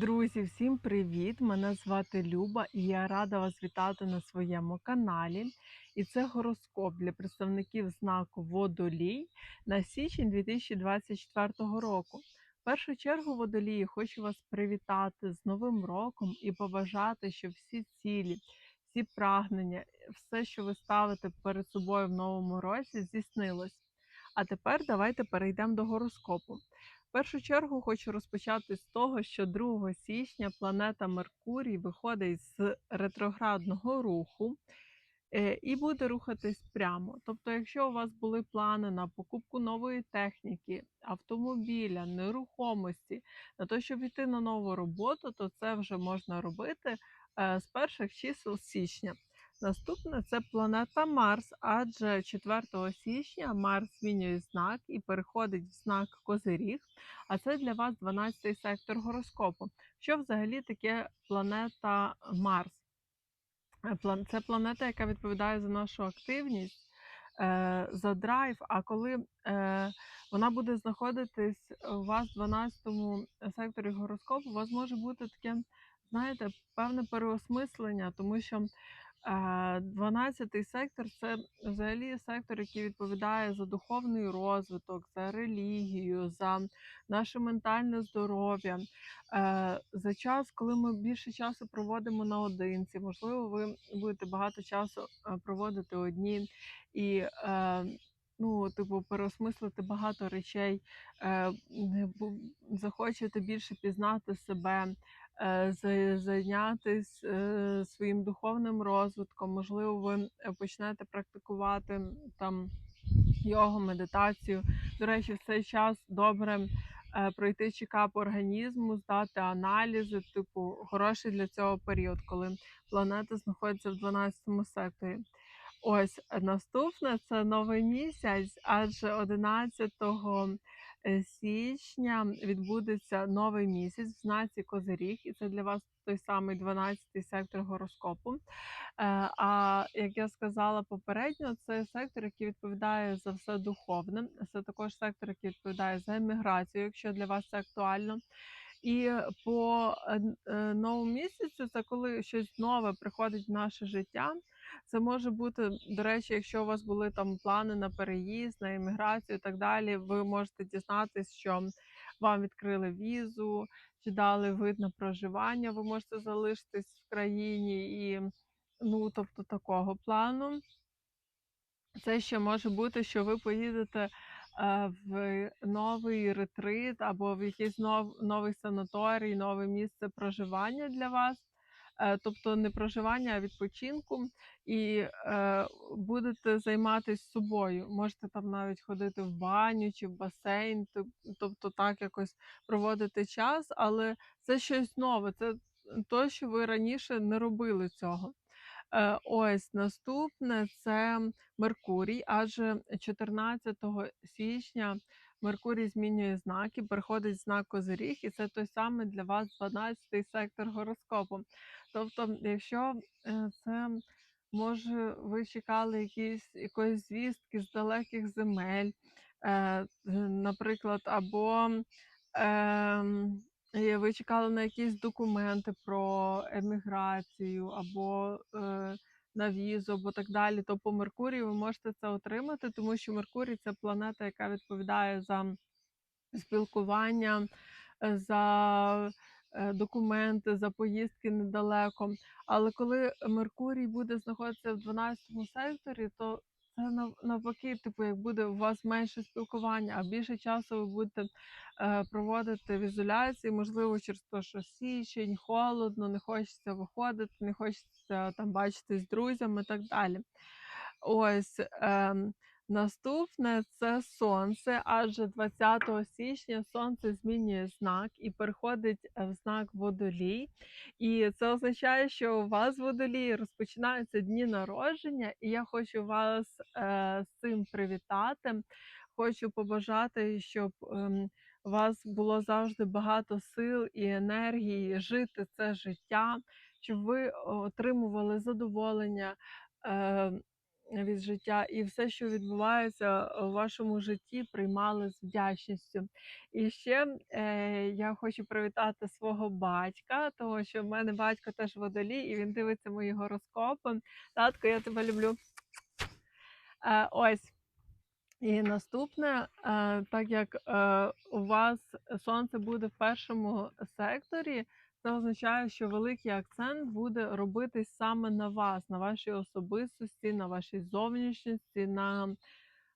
Друзі, всім привіт! Мене звати Люба і я рада вас вітати на своєму каналі. І це гороскоп для представників знаку Водолій на січень 2024 року. В першу чергу, водолії, хочу вас привітати з Новим роком і побажати, щоб всі цілі, всі прагнення, все, що ви ставите перед собою в новому році, здійснилось. А тепер давайте перейдемо до гороскопу. Першу чергу хочу розпочати з того, що 2 січня планета Меркурій виходить з ретроградного руху е, і буде рухатись прямо. Тобто, якщо у вас були плани на покупку нової техніки, автомобіля, нерухомості, на те, щоб йти на нову роботу, то це вже можна робити е, з перших чисел січня. Наступне це планета Марс, адже 4 січня Марс змінює знак і переходить в знак Козиріг. А це для вас 12-й сектор гороскопу. Що взагалі таке планета Марс? Е, Це планета, яка відповідає за нашу активність, е, за драйв. А коли е, вона буде знаходитись у вас в 12-му секторі гороскопу, у вас може бути таке, знаєте, певне переосмислення, тому що. Е, 12-й сектор це взагалі сектор, який відповідає за духовний розвиток, за релігію, за наше ментальне здоров'я. Е, За час, коли ми більше часу проводимо наодинці, можливо, ви будете багато часу е, проводити одні і. Ну, типу, переосмислити багато речей, е, захочете більше пізнати себе, е, за- зайнятись е, своїм духовним розвитком. Можливо, ви е, почнете практикувати там йогу, медитацію. До речі, в цей час добре пройти чекап організму, здати аналізи, типу, хороший для цього період, коли планета знаходиться в 12 секторі. Ось е, наступне це новий місяць, адже 11 е, січня відбудеться новий місяць в знаці Козиріг, і це для вас той самий 12-й сектор гороскопу. Е, А як я сказала попередньо, це сектор, який відповідає за все духовне. Це також сектор, який відповідає за еміграцію, якщо для вас це актуально. І по е, новому місяцю це коли щось нове приходить в наше життя. Це може бути, до речі, якщо у вас були там плани на переїзд, на імміграцію і так далі, ви можете дізнатись, що вам відкрили візу чи дали вид на проживання, ви можете залишитись в країні і ну, тобто такого плану. Це ще може бути, що ви поїдете е, в новий ретрит або в якийсь нов, новий санаторій, нове місце проживання для вас. Е, Тобто не проживання, а відпочинку, і е, будете займатися собою. Можете там навіть ходити в баню чи в басейн, тобто так якось проводити час, але це щось нове, це то, що ви раніше не робили цього. Е, ось наступне це Меркурій, адже 14 січня Меркурій змінює знаки, переходить знак Козиріг, і це той самий для вас 12-й сектор гороскопу. Тобто, якщо е, це може ви чекали якісь якоїсь звістки з далеких земель, е, наприклад, або ем, і ви чекали на якісь документи про еміграцію або е, на візу, або так далі, то по Меркурію ви можете це отримати, тому що Меркурій це планета, яка відповідає за спілкування, е, за е, документи, за поїздки недалеко. Але коли Меркурій буде знаходитися в 12 секторі, то це навпаки, типу, як буде у вас менше спілкування, а більше часу ви будете е, проводити в ізоляції, можливо, через те, що січень, холодно, не хочеться виходити, не хочеться там бачитись з друзями і так далі. Ось ем, наступне це сонце, адже 20 січня сонце змінює знак і переходить е, в знак водолій. І це означає, що у вас водолій розпочинаються дні народження, і я хочу вас е, з цим привітати. Хочу побажати, щоб ем, у вас було завжди багато сил і енергії жити це життя, щоб ви отримували задоволення. Е, від життя, і все, що відбувається у вашому житті, приймали з вдячністю. І ще е, я хочу привітати свого батька, тому що в мене батько теж водолій, і він дивиться мої гороскопи. Татко, я тебе люблю. Е, ось. І наступне, е, так як е, у вас сонце буде в першому секторі, це означає, що великий акцент буде робитись саме на вас, на вашій особистості, на вашій зовнішності, на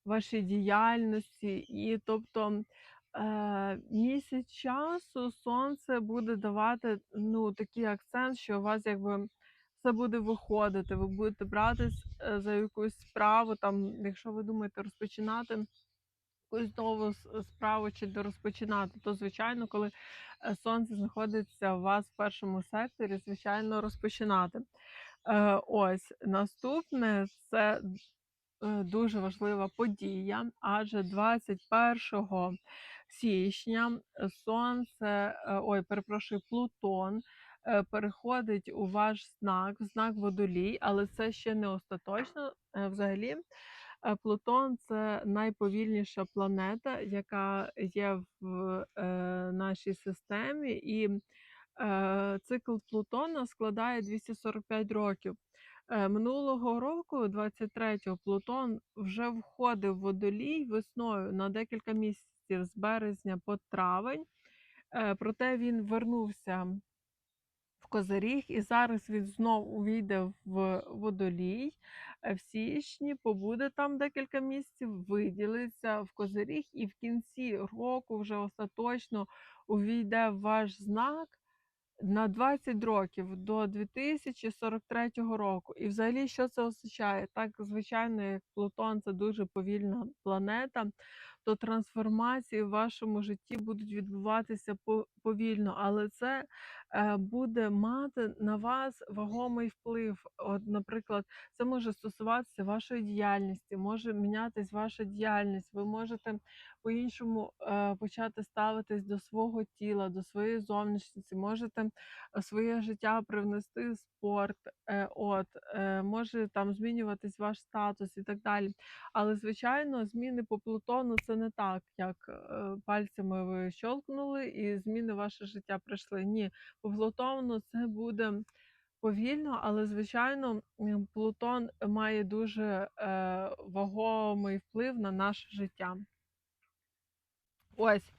вашій діяльності. І тобто е, місяць часу сонце буде давати ну, такий акцент, що у вас якби все буде виходити, ви будете братись е, за якусь справу, там, якщо ви думаєте розпочинати якусь нову справу чи розпочинати, то звичайно, коли е, сонце знаходиться у вас в першому секторі, звичайно, розпочинати. Е, Ось наступне це е, дуже важлива подія, адже 21 січня сонце, ой, перепрошую, Плутон переходить у ваш знак, в знак водолій, але це ще не остаточно. Взагалі, Плутон це найповільніша планета, яка є в е, нашій системі, і е, цикл Плутона складає 245 років. Е, Минулого року, 23-го, Плутон вже входив в водолій весною на декілька місяців з березня по травень. Е, Проте він вернувся Козиріг, і зараз він знов увійде в водолій е, в січні, побуде там декілька місяців, виділиться в Козиріг, і в кінці року вже остаточно увійде ваш знак на 20 років до 2043 року. І взагалі, що це означає? Так, звичайно, як Плутон це дуже повільна планета, то трансформації в вашому житті будуть відбуватися повільно, але це буде мати на вас вагомий вплив. От, наприклад, це може стосуватися вашої діяльності, може мінятись ваша діяльність. Ви можете по-іншому е, почати ставитись до свого тіла, до своєї зовнішності, можете своє життя привнести спорт, е, от, е, може там змінюватись ваш статус і так далі. Але, звичайно, зміни по Плутону це не так, як е, пальцями ви щолкнули, і зміни ваше життя прийшли. Ні, Плутону це буде повільно, але звичайно, Плутон має дуже е, вагомий вплив на наше життя. Ось.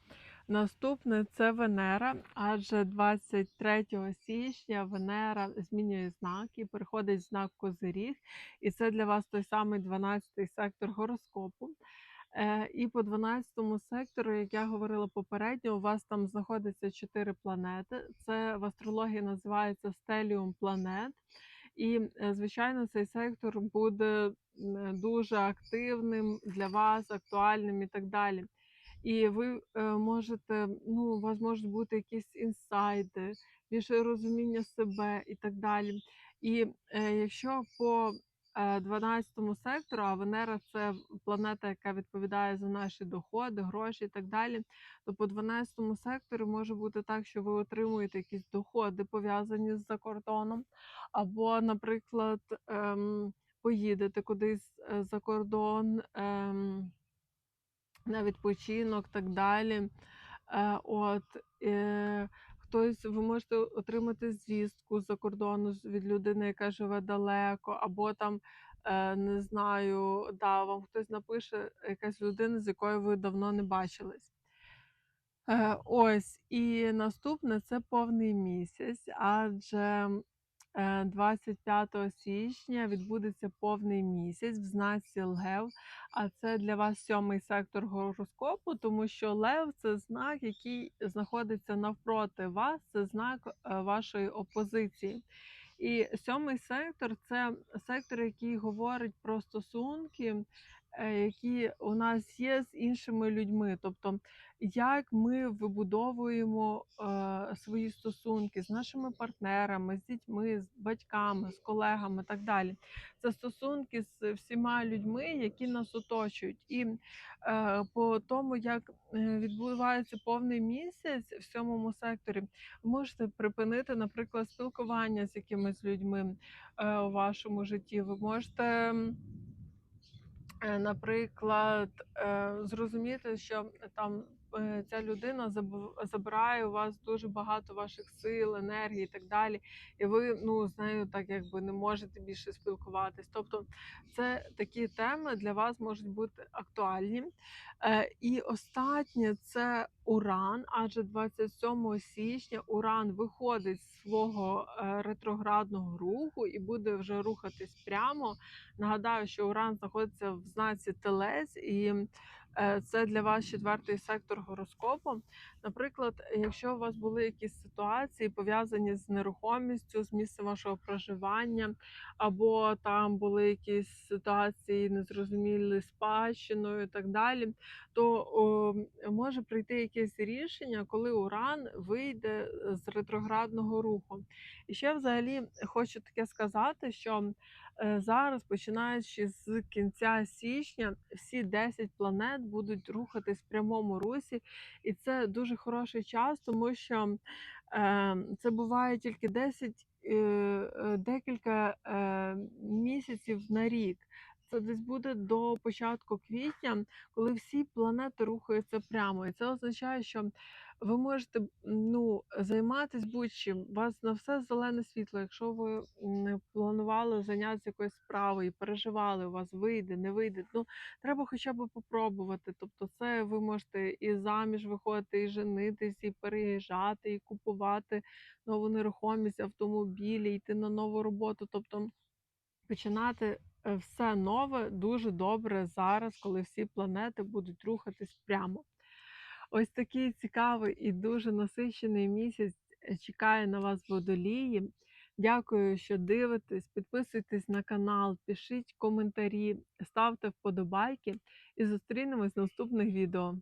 Наступне це Венера, адже 23 січня Венера змінює знак і переходить знак Козиріг, і це для вас той самий 12-й сектор гороскопу. Е, І по 12-му сектору, як я говорила попередньо, у вас там знаходиться 4 планети. Це в астрології називається стеліум планет. І, е, звичайно, цей сектор буде дуже активним для вас, актуальним і так далі. І ви е, можете, ну, у вас можуть бути якісь інсайди, більше розуміння себе і так далі. І якщо по 12 сектору, а Венера це планета, яка відповідає за наші доходи, гроші і так далі, то по 12 сектору може бути так, що ви отримуєте якісь доходи пов'язані з закордоном, або, наприклад, ем, поїдете кудись е, за кордон. Ем, на відпочинок, так далі. Е, от, е, хтось, ви можете отримати звістку з-за кордону від людини, яка живе далеко, або там, е, не знаю, да, вам хтось напише, якась людина, з якою ви давно не бачились. Е, ось, і наступне це повний місяць, адже 25 січня відбудеться повний місяць в знаці Лев. А це для вас сьомий сектор гороскопу, тому що Лев це знак, який знаходиться навпроти вас, це знак е, вашої опозиції. І сьомий сектор це сектор, який говорить про стосунки, е, які у нас є з іншими людьми. Тобто, як ми вибудовуємо е, свої стосунки з нашими партнерами, з дітьми, з батьками, з колегами, так далі. Це стосунки з всіма людьми, які нас оточують. І е, по тому, як е, відбувається повний місяць в сьомому секторі, можете припинити, наприклад, спілкування з якимись людьми е, у вашому житті. Ви можете. Е, наприклад, е, зрозуміти, що там, е, ця людина забирає у вас дуже багато ваших сил, енергії і так далі, і ви, ну, з нею так якби не можете більше спілкуватись. Тобто це такі теми для вас можуть бути актуальні. Е, і останнє це Уран, адже 27 січня Уран виходить з свого, е, ретроградного руху і буде вже рухатись прямо. Нагадаю, що Уран знаходиться в знаці Телець, і е, це для вас четвертий сектор гороскопу. Наприклад, якщо у вас були якісь ситуації пов'язані з нерухомістю, з місцем вашого проживання, або там були якісь ситуації незрозумілі спадщиною і так далі, то о, може прийти якесь рішення, коли Уран вийде з ретроградного руху. І ще взагалі хочу таке сказати, що Е, зараз, починаючи з кінця січня, всі 10 планет будуть рухатись в прямому русі, і це дуже хороший час, тому що е, це буває тільки 10 е, е, декілька е, місяців на рік. Це десь буде до початку квітня, коли всі планети рухаються прямо. І це означає, що ви можете ну, займатися будь-чим. У вас на все зелене світло. Якщо ви планували зайнятися якоюсь справою, і переживали, у вас вийде, не вийде. Ну, треба хоча б попробувати. Тобто, це ви можете і заміж виходити, і женитись, і переїжджати, і купувати нову нерухомість, автомобілі, йти на нову роботу. Тобто починати все нове дуже добре зараз, коли всі планети будуть рухатись прямо. Ось такий цікавий і дуже насичений місяць е, чекає на вас водолії. Дякую, що дивитесь. Підписуйтесь на канал, пишіть коментарі, ставте вподобайки і зустрінемось в наступних відео.